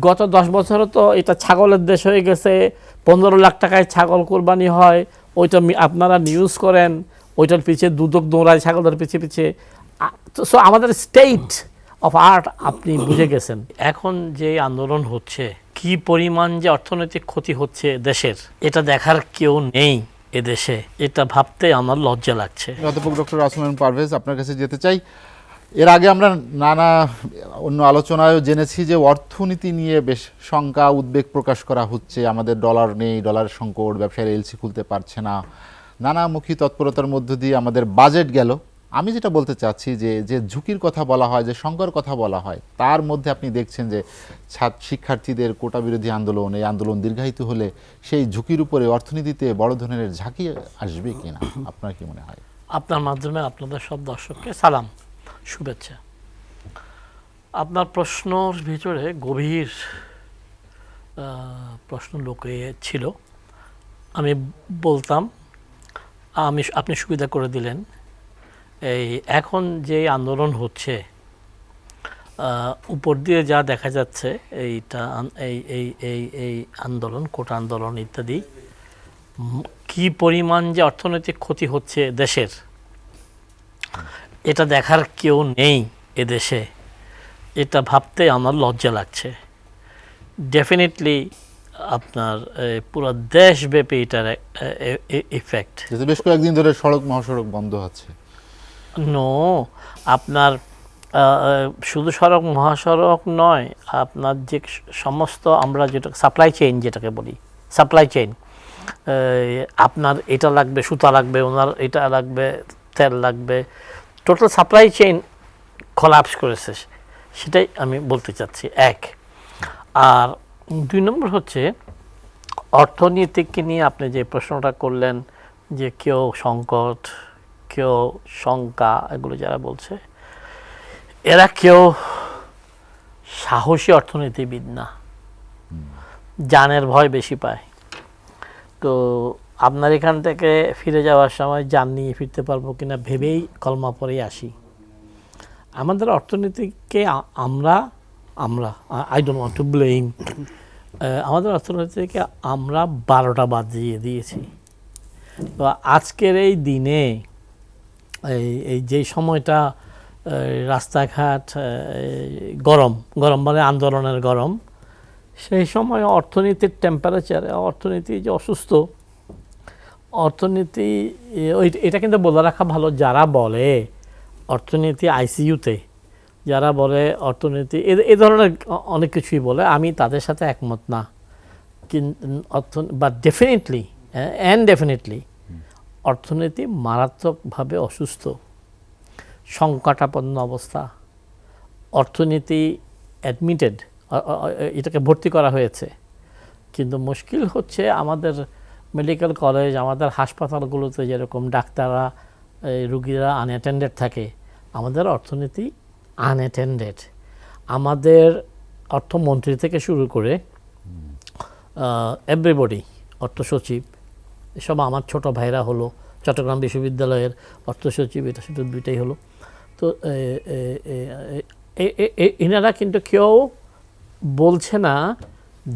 গত দশ বছরে তো এটা ছাগলের দেশ হয়ে গেছে পনেরো লাখ টাকায় ছাগল কোরবানি হয় ওইটা মি- আপনারা নিউজ করেন ওইটার পিছিয়ে দুদক দৌড়ায় ছাগলের পিছিয়ে পিছিয়ে সো আমাদের স্টেট অফ আর্ট আপনি বুঝে গেছেন। এখন যে আন্দোলন হচ্ছে কি পরিমাণ যে অর্থনৈতিক ক্ষতি হচ্ছে দেশের এটা দেখার কেউ নেই এদেশে এটা ভাবতে আমার লজ্জা লাগছে। অধ্যাপক ডক্টর আসমান পারভেজ আপনার কাছে যেতে চাই। এর আগে আমরা নানা অন্য আলোচনায়ও জেনেছি যে অর্থনীতি নিয়ে বেশ শঙ্কা, উদ্বেগ প্রকাশ করা হচ্ছে। আমাদের ডলার নেই ডলার সংকট, ব্যবসায়ীরা এলসি খুলতে পারছে না। নানামুখী তৎপরতার মধ্য দিয়ে আমাদের বাজেট গেল। আমি যেটা বলতে চাচ্ছি যে যে ঝুঁকির কথা বলা হয়, যে শঙ্কার কথা বলা হয়, তার মধ্যে আপনি দেখছেন যে ছাত্র শিক্ষার্থীদের কোটা বিরোধী আন্দোলন, এই আন্দোলন দীর্ঘায়িত হলে সেই ঝুঁকির উপরে অর্থনীতিতে বড় ধরনের ঝাঁকি আসবে কিনা? আপনার কি মনে হয়? আপনার মাধ্যমে আপনাদের সব দর্শককে সালাম। শুভেচ্ছা। আপনার প্রশ্নর ভিতরে গভীর প্রশ্ন লোকে ছিল। আমি বলতাম, আমি আপনি সুবিধা করে দিলেন, এই এখন যে আন্দোলন হচ্ছে উপর দিয়ে যা দেখা যাচ্ছে, এইটা এই এই এই এই আন্দোলন, কোটা আন্দোলন ইত্যাদি কি পরিমাণ যে অর্থনৈতিক ক্ষতি হচ্ছে দেশের এটা দেখার কেউ নেই এদেশে। এটা ভাবতে আমার লজ্জা লাগছে। ডেফিনেটলি আপনার পুরো দেশব্যাপী এটার ইফেক্ট বেশ কয়েকদিন ধরে সড়ক মহাসড়ক বন্ধ আছে। নো আপনার শুধু সড়ক মহাসড়ক নয় আপনার যে সমস্ত আমরা যেটা সাপ্লাই চেইন যেটাকে বলি সাপ্লাই চেইন আপনার এটা লাগবে সুতা লাগবে ওনার এটা লাগবে তেল লাগবে টোটাল সাপ্লাই চেইন কলাপস করেছে সেটাই আমি বলতে চাচ্ছি এক। আর দুই নম্বর হচ্ছে অর্থনীতিকে নিয়ে আপনি যে প্রশ্নটা করলেন যে কেউ সংকট কেউ শঙ্কা এগুলো যারা বলছে এরা কেউ সাহসী অর্থনীতিবিদ না। জানের ভয় বেশি পায়। তো আপনার এখান থেকে ফিরে যাওয়ার সময় যান নিয়ে ফিরতে পারব কিনা ভেবেই কলমা পরেই আসি। আমাদের অর্থনীতিকে আমরা আমরা I don't want to blame আমাদের অর্থনীতিকে আমরা বারোটা বাদ দিয়ে দিয়েছি। তো আজকের এই দিনে, এই এই যে সময়টা রাস্তাঘাট গরম গরম মানে আন্দোলনের গরম, সেই সময় অর্থনীতির টেম্পারেচার অর্থনীতি যে অসুস্থ অর্থনীতি এটা কিন্তু বলে রাখা ভালো, যারা বলে অর্থনীতি আইসিইউতে, যারা বলে অর্থনীতি, এ ধরনের অনেক কিছুই বলে, আমি তাদের সাথে একমত না। অর্থ বা ডেফিনেটলি অ্যান্ড ডেফিনেটলি অর্থনীতি মারাত্মকভাবে অসুস্থ, সংকটাপন্ন অবস্থা, অর্থনীতি অ্যাডমিটেড এটাকে ভর্তি করা হয়েছে। কিন্তু মুশকিল হচ্ছে আমাদের মেডিকেল কলেজ আমাদের হাসপাতালগুলোতে যেরকম ডাক্তাররা রুগীরা আনঅ্যাটেন্ডেড থাকে, আমাদের অর্থনীতি আনঅ্যাটেন্ডেড আমাদের অর্থমন্ত্রী থেকে শুরু করে এভরিবডি অর্থ সচিব এসব আমার ছোট ভাইরা হলো, চট্টগ্রাম বিশ্ববিদ্যালয়ের অর্থ সচিব, এটা শুধু দুইটাই হলো। তো এনারা কিন্তু কেউ বলছে না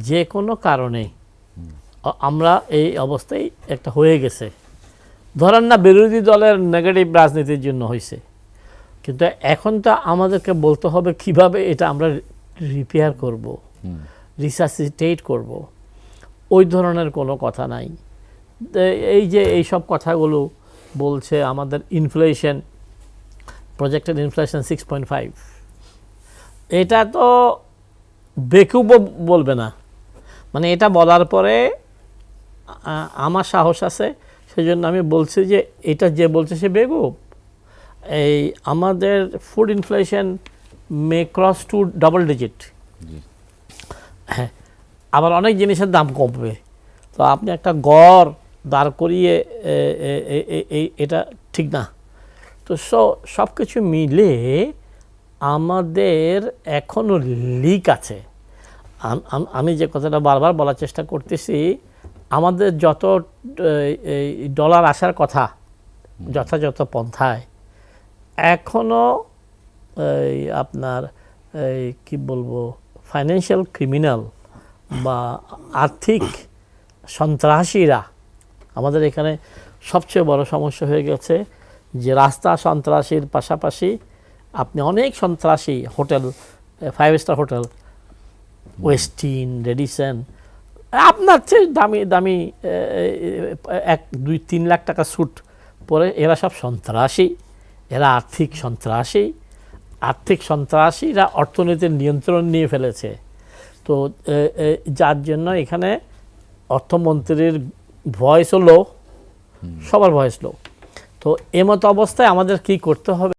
যে কোনো কারণে আমরা এই অবস্থায় একটা হয়ে গেছে। ধরেন না বিরোধী দলের নেগেটিভ রাজনীতির জন্য হয়েছে কিন্তু এখন তো আমাদেরকে বলতে হবে কীভাবে এটা আমরা রিপেয়ার করব রিসাসিটেট করব। ওই ধরনের কোনো কথা নাই। এই যে এই সব কথাগুলো বলছে আমাদের inflation projected inflation six point five এটা তো বেকুবও বলবে না। মানে এটা বলার পরে আমার সাহস আছে সেই জন্য আমি বলছি যে এটা যে বলছে সে বেকুব। এই আমাদের food inflation may cross to double digit হ্যাঁ আবার অনেক জিনিসের দাম কমবে। তো আপনি একটা গড় দাঁড় করিয়ে এটা ঠিক না। তো সব কিছু মিলে আমাদের এখনও লিক আছে। আমি যে কথাটা বারবার বলার চেষ্টা করতেছি আমাদের যত ডলার আসার কথা, যথাযথ পন্থায় এখনও এই আপনার, এই কি বলব ফাইন্যান্সিয়াল ক্রিমিনাল বা আর্থিক সন্ত্রাসীরা, আমাদের এখানে সবচেয়ে বড় সমস্যা হয়ে গেছে যে রাস্তা সন্ত্রাসীর পাশাপাশি আপনি অনেক সন্ত্রাসী hotel five star hotel Westin Radisson আপনার চেয়ে দামি দামি এক দুই তিন লাখ টাকা স্যুট পরে এরা সব সন্ত্রাসী এরা আর্থিক সন্ত্রাসী আর্থিক সন্ত্রাসীরা অর্থনীতির নিয়ন্ত্রণ নিয়ে ফেলেছে। তো যার জন্য এখানে অর্থমন্ত্রীর ভয়েস হলো সবার ভয়েস লো তো এমতো অবস্থায় আমাদের কি করতে হবে?